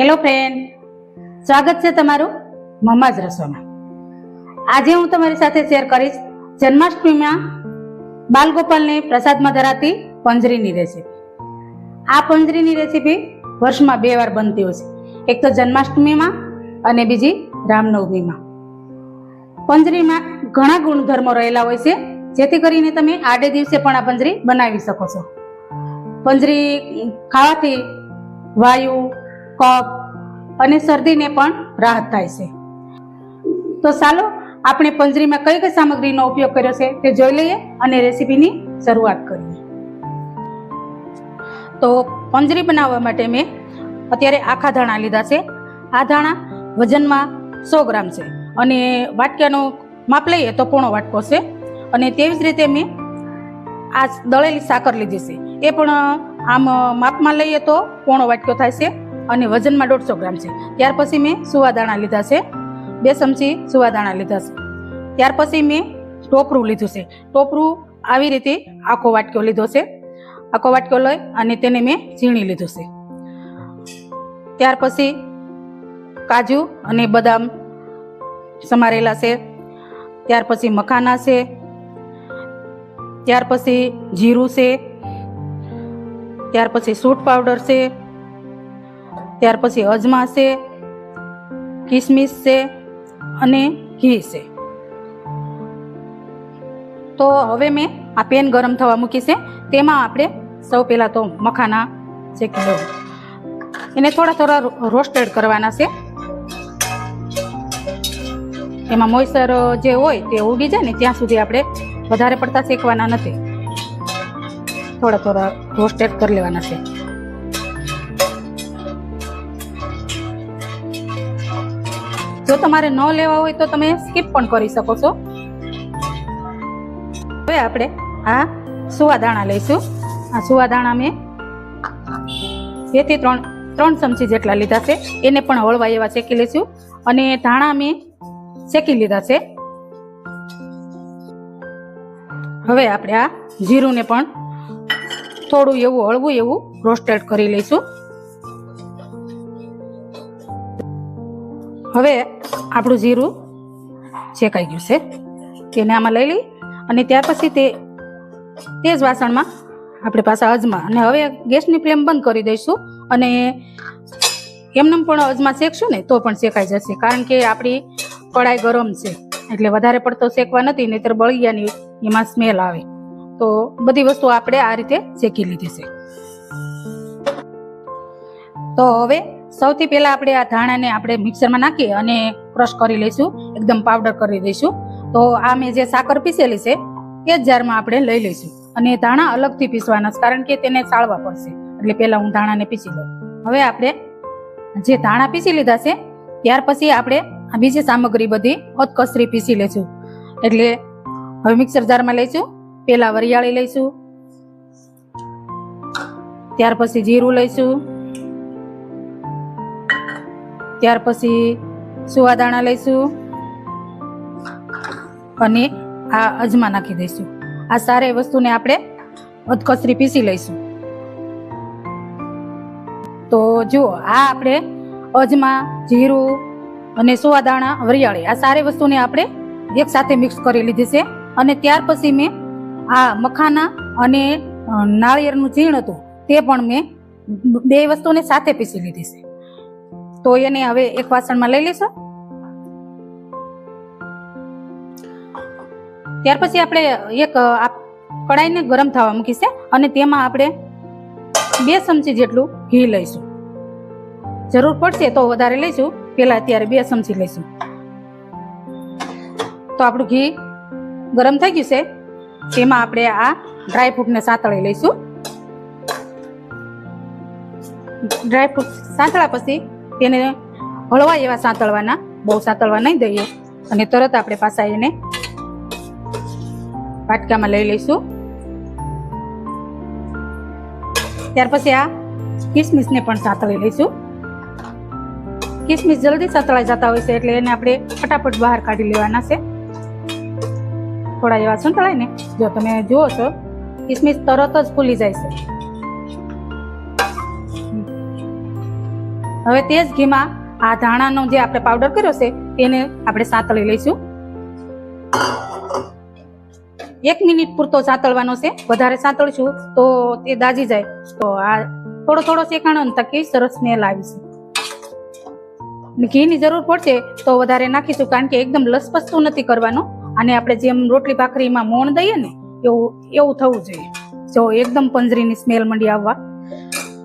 Hello friend સ્વાગત છે તમારું મમ્માજ રસોમાં આજે હું તમારી સાથે શેર કરીશ જન્માષ્ટમીમાં બાલગોપાલને પ્રસાદમાં ધરાતી પંજરીની રેસીપી આ પંજરીની રેસીપી વર્ષમાં બે વાર બનતી હોય છે. એક તો જન્માષ્ટમીમાં અને બીજી રામનવમીમાં. પંજરીમાં ઘણા ગુણધર્મો રહેલા હોય છે, જેથી કરીને તમે આડે દિવસે પણ આ પંજરી બનાવી શકો છો. પંજરી ખાવાથી વાયુ કફ અને શરદીને પણ રાહત થાય છે. તો ચાલો આપણે પંજરીમાં કઈ કઈ સામગ્રીનો ઉપયોગ કર્યો છે તે જોઈ લઈએ અને રેસીપીની શરૂઆત કરીએ. તો પંજરી બનાવવા માટે મેં અત્યારે આખા ધાણા લીધા છે. આ ધાણા વજનમાં સો ગ્રામ છે અને વાટક્યાનો માપ લઈએ તો પોણો વાટકો છે. અને તેવી જ રીતે મેં આ દળેલી સાકર લીધી છે. એ પણ આમ માપમાં લઈએ તો પોણો વાટકો થાય છે. અને વજનમાં દોઢસો ગ્રામ છે. ત્યાર પછી મેં સુવાદાણા લીધા છે. બે ચમચી સુવાદાણા લીધા છે. ત્યાર પછી મેં ટોપરું લીધું છે. ટોપરું આવી રીતે આખો વાટકો લીધો છે. આખો વાટકો લઈ અને તેને મેં ઝીણી લીધું છે. ત્યાર પછી કાજુ અને બદામ સમારેલા છે. ત્યાર પછી મખાના છે. ત્યાર પછી જીરું છે. ત્યાર પછી સૂટ પાવડર છે. ત્યાર પછી અજમા છે, કિસમિસ છે અને ઘી છે. તો હવે મેં આ પેન ગરમ થવા મૂકી છે. તેમાં આપણે સૌ પહેલાં તો મખાના શેકી દઉં એને થોડા થોડા રોસ્ટેડ કરવાના છે. એમાં મોઈસર જે હોય તે ઉડી જાય ને ત્યાં સુધી આપણે વધારે પડતા શેકવાના નથી. થોડા થોડા રોસ્ટેડ કરી લેવાના છે. જો તમારે ન લેવા હોય તો તમે સ્કીપ પણ કરી શકો છો. હવે આપણે આ સુવા દાણા લઈશું. આ સુવા દાણા મેં બેથી ત્રણ ત્રણ ચમચી જેટલા લીધા છે. એને પણ હળવા એવા શેકી લઈશું. અને ધાણા મેં શેકી લીધા છે. હવે આપણે આ જીરુંને પણ થોડું એવું હળવું એવું રોસ્ટેડ કરી લઈશું. હવે આપણું જીરું શેકાઈ ગયું છે તેને આમાં લઈ લઈ અને ત્યાર પછી તે તે જ વાસણમાં આપણે પાછા અજમા. અને હવે ગેસની ફ્લેમ બંધ કરી દઈશું અને એમનેમ પણ અજમા શેકશું ને તો પણ શેકાઈ જશે. કારણ કે આપણી કડાઈ ગરમ છે, એટલે વધારે પડતો શેકવા નથી, નહીતર બળિયાની એમાં સ્મેલ આવે. તો બધી વસ્તુ આપણે આ રીતે શેકી લીધી છે. તો હવે સૌથી પહેલાં આપણે આ ધાણાને આપણે મિક્સરમાં નાખી અને ક્રશ કરી લઈશું, એકદમ પાવડર કરી દઈશું. તો આ મેં જે સાકર પીસેલી છે, એ જ જારમાં આપણે લઈ લઈશું. અને ધાણા અલગથી પીસવાના કારણ કે તેને ચાળવા પડશે. એટલે પહેલાં હું ધાણાને પીસી લઉં. હવે આપણે જે ધાણા પીસી લીધા છે, ત્યાર પછી આપણે આ બીજી સામગ્રી બધી ઓતકસરી પીસી લઈશું. એટલે હવે મિક્સર જારમાં લઈશું, પહેલાં વરિયાળી લઈશું. ત્યાર પછી જીરું લઈશું. ત્યાર પછી સુવાદાણા લઈશું? અને આ અજમા નાખી દઈશું. આ સારી વસ્તુને આપણે અધકસરી પીસી લઈશું. તો જુઓ, આ આપણે અજમા, જીરું અને સુવાદાણા વરિયાળી. આ સારી વસ્તુને આપણે એક સાથે મિક્સ કરી લીધી છે. અને ત્યાર પછી મેં આ મખાના અને નાળિયેરનું ઝીણ હતું, તે પણ મેં બે વસ્તુને સાથે પીસી લીધી છે. તો એને હવે એક વાસણમાં લઈ લઈશું. ત્યાર પછી આપણે એક કડાઈને ગરમ થવા મૂકીશે અને તેમાં આપણે બે ચમચી જેટલું ઘી લઈશું. જરૂર પડશે તો વધારે લઈશું, પેલા અત્યારે બે ચમચી લઈશું. તો આપણું ઘી ગરમ થઈ ગયું છે. તેમાં આપણે આ ડ્રાય ફ્રૂટને સાંતળી લઈશું. ડ્રાય ફ્રૂટ સાંતળા પછી તેને હળવા એવા સાંતળવાના, બહુ સાંતળવા નહીં દઈએ. અને તરત આપણે પાછા એને વાટકામાં લઈ લઈશું. ત્યાર પછી આ કિસમિસને પણ સાંતળી લઈશું. કિસમિસ જલ્દી સાંતળાઈ જતા હોય છે એટલે એને આપણે ફટાફટ બહાર કાઢી લેવાના છે. થોડા એવા સંતળાય ને જો તમે જુઓ છો, કિસમિસ તરત જ ફૂલી જાય છે. હવે તે જ ઘીમાં આ ધાણાનો જે આપણે પાવડર કર્યો છે તેને આપણે સાતળી લઈશું. એક મિનિટ પૂરતો સાતળવાનો છે. વધારે સાતળશું તો તે દાજી જાય. તો આ થોડો થોડો શેકાણો ને તકી સરસ સ્મેલ આવી ઘીની જરૂર પડશે તો વધારે નાખીશું કારણ કે એકદમ લસપસતું નથી કરવાનું. અને આપણે જેમ રોટલી ભાખરીમાં મોણ દઈએ ને, એવું એવું થવું જોઈએ. જો એકદમ પંજરીની સ્મેલ મંડી આવવા.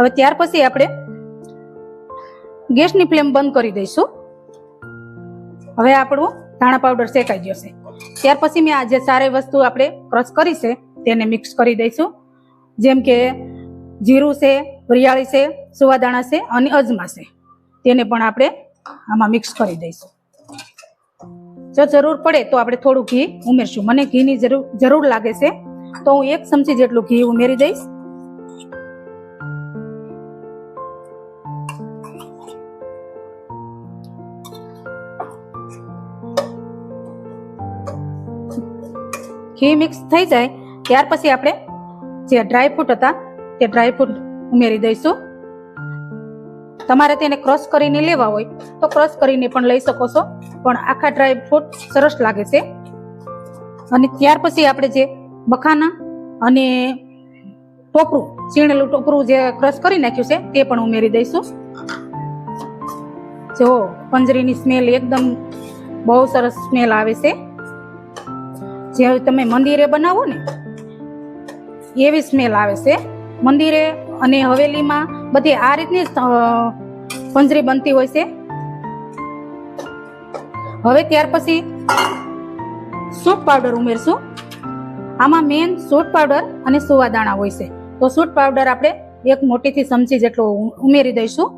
હવે ત્યાર પછી આપણે ગેસની ફ્લેમ બંધ કરી દઈશું. હવે આપણું ધાણા પાવડર શેકાઈ જશે ત્યાર પછી મેં આ જે સારી વસ્તુ આપણે ક્રશ કરી છે, તેને મિક્સ કરી દઈશું. જેમ કે જીરું છે, વરિયાળી છે, સુવાદાણા છે અને અજમા છે. તેને પણ આપણે આમાં મિક્સ કરી દઈશું. જો જરૂર પડે તો આપણે થોડું ઘી ઉમેરશું. મને ઘીની જરૂર જરૂર લાગે છે, તો હું એક ચમચી જેટલું ઘી ઉમેરી દઈશ. ઘી મિક્સ થઈ જાય, ત્યાર પછી આપણે જે ડ્રાયફ્રૂટ હતા, તે ડ્રાયફ્રૂટ ઉમેરી દઈશું. તમારે તેને ક્રશ કરીને લેવા હોય તો ક્રશ કરીને પણ લઈ શકો છો, પણ આખા ડ્રાયફ્રૂટ સરસ લાગે છે. અને ત્યાર પછી આપણે જે મખાના અને ટોપરું, છીણેલું ટોપરું જે ક્રશ કરી નાખ્યું છે, તે પણ ઉમેરી દઈશું. જો, પંજરીની સ્મેલ એકદમ બહુ સરસ સ્મેલ આવે છે. જે તમે મંદિરે બનાવો ને, એવી સ્મેલ આવે છે. મંદિરે અને હવેલીમાં બધી આ રીતની પંજરી બનતી હોય છે. હવે ત્યાર પછી સૂટ પાવડર ઉમેરશું. આમાં મેન સૂટ પાવડર અને સુવાદાણા હોય છે. તો સૂટ પાવડર આપણે એક મોટીથી ચમચી જેટલો ઉમેરી દઈશું.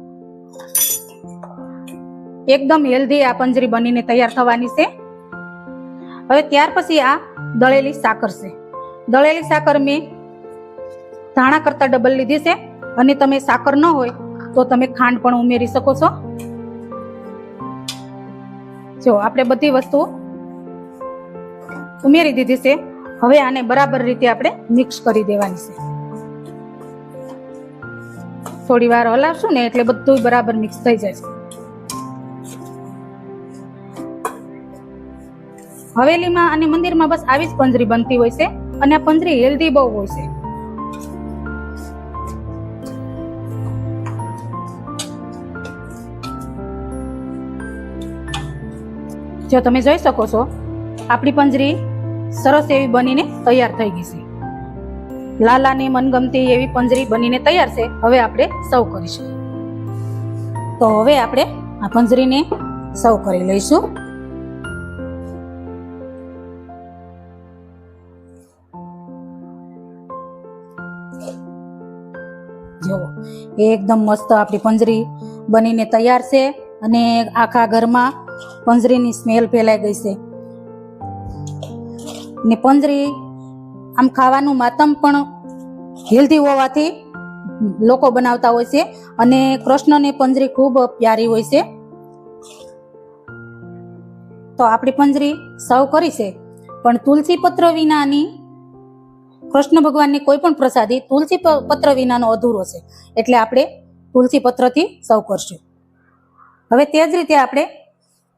એકદમ હેલ્ધી આ પંજરી બનીને તૈયાર થવાની છે. હવે ત્યાર પછી આ દળેલી સાકર છે. દળેલી સાકર મેં ધાણા કરતા ડબલ લીધી છે અને તમે સાકર ન હોય તો તમે ખાંડ પણ ઉમેરી શકો છો. જો, આપણે બધી વસ્તુ ઉમેરી દીધી છે. હવે આને બરાબર રીતે આપણે મિક્સ કરી દેવાની છે. થોડી વાર હલાવશું ને એટલે બધું બરાબર મિક્સ થઈ જાય છે. હવેલીમાં અને મંદિરમાં બસ આવી જ પંજરી બનતી હોય છે અને આ પંજરી હેલ્ધી બહુ હોય છે. જો તમે જોઈ શકો છો, આપણી પંજરી સરસ એવી બનીને તૈયાર થઈ ગઈ છે. લાલાની મનગમતી એવી પંજરી બનીને તૈયાર છે, હવે આપણે સૌ કરીશું. તો હવે આપણે આ પંજરીને સર્વ કરી લઈશું. જો એકદમ મસ્ત આપણી પંજરી બનીને તૈયાર છે અને આખા ઘરમાં પંજરીની સ્મેલ ફેલાઈ ગઈ છે. ને પંજરી આમ ખાવાનું માતમ પણ હેલ્ધી હોવાથી લોકો બનાવતા હોય છે અને કૃષ્ણને પંજરી ખૂબ પ્યારી હોય છે. તો આપણી પંજરી સર્વ કરી છે. પણ તુલસી પત્ર વિનાની કૃષ્ણ ભગવાનની કોઈ પણ પ્રસાદી તુલસી પત્ર વિનાનો અધૂરો છે. એટલે આપણે તુલસી પત્રથી સૌ કરશું. હવે તે જ રીતે આપણે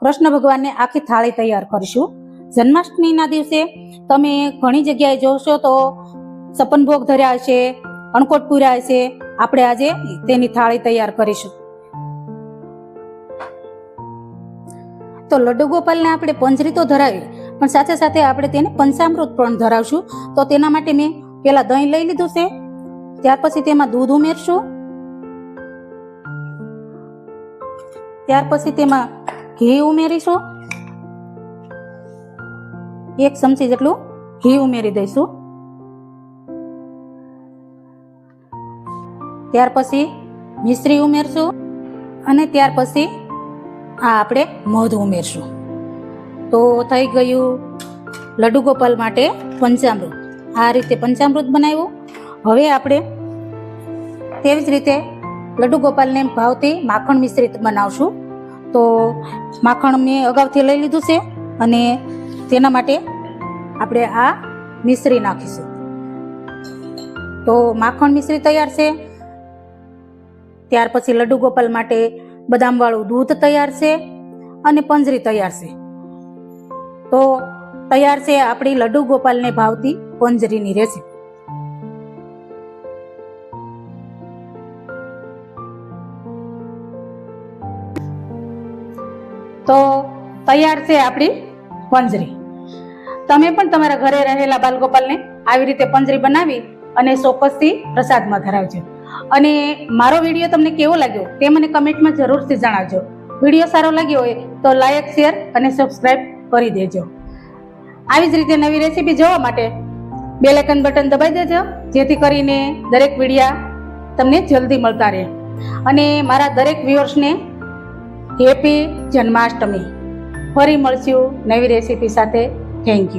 કૃષ્ણ ભગવાનને આખી થાળી તૈયાર કરીશું. જન્માષ્ટમીના દિવસે તમે ઘણી જગ્યાએ જોશો તો સપનભોગ ધર્યા હશે, અણકોટ પૂર્યા હશે. આપણે આજે તેની થાળી તૈયાર કરીશું. તો લડ્ડુ ગોપાલને આપણે પંજરી તો ધરાવી પણ સાથે સાથે આપણે તેને પંચામૃત પણ ધરાવશું. તો તેના માટે મેં પેલા દહીં લઈ લીધું છે. ત્યાર પછી તેમાં દૂધ ઉમેરશું. ત્યાર પછી તેમાં ઘી ઉમેરીશું. એક ચમચી જેટલું ઘી ઉમેરી દઈશું. ત્યાર પછી મિશ્રી ઉમેરશું. અને ત્યાર પછી આ આપણે મધ ઉમેરશું. તો થઈ ગયું લડ્ડુ ગોપાલ માટે પંચામૃત. આ રીતે પંચામૃત બનાવ્યું. હવે આપણે તેવી જ રીતે લડ્ડુ ગોપાલને ભાવથી માખણ મિશ્રિત બનાવશું. તો માખણ મેં અગાઉથી લઈ લીધું છે અને તેના માટે આપણે આ મિશ્રી નાખીશું. તો માખણ મિશ્રી તૈયાર છે. ત્યાર પછી લડ્ડુ ગોપાલ માટે બદામવાળું દૂધ તૈયાર છે અને પંજરી તૈયાર છે. તો તૈયાર છે આપણી લડ્ડુ ગોપાલને ભાવતી પંજરીની રેસીપી. તો તૈયાર છે આપણી પંજરી. તમે પણ તમારા ઘરે રહેલા બાલગોપાલને આવી રીતે પંજરી બનાવી અને ચોક્કસથી પ્રસાદમાં ધરાવજો. અને મારો વીડિયો તમને કેવો લાગ્યો તે મને કમેન્ટમાં જરૂરથી જણાવજો. વીડિયો સારો લાગ્યો હોય તો લાઈક શેર અને સબસ્ક્રાઈબ કરી દેજો. આવી જ રીતે નવી રેસીપી જોવા માટે બેલેકન બટન દબાઈ દેજો, જેથી કરીને દરેક વિડીયા તમને જલ્દી મળતા રહે. અને મારા દરેક વ્યુઅર્સને હેપી જન્માષ્ટમી. ફરી મળશું નવી રેસીપી સાથે. Thank you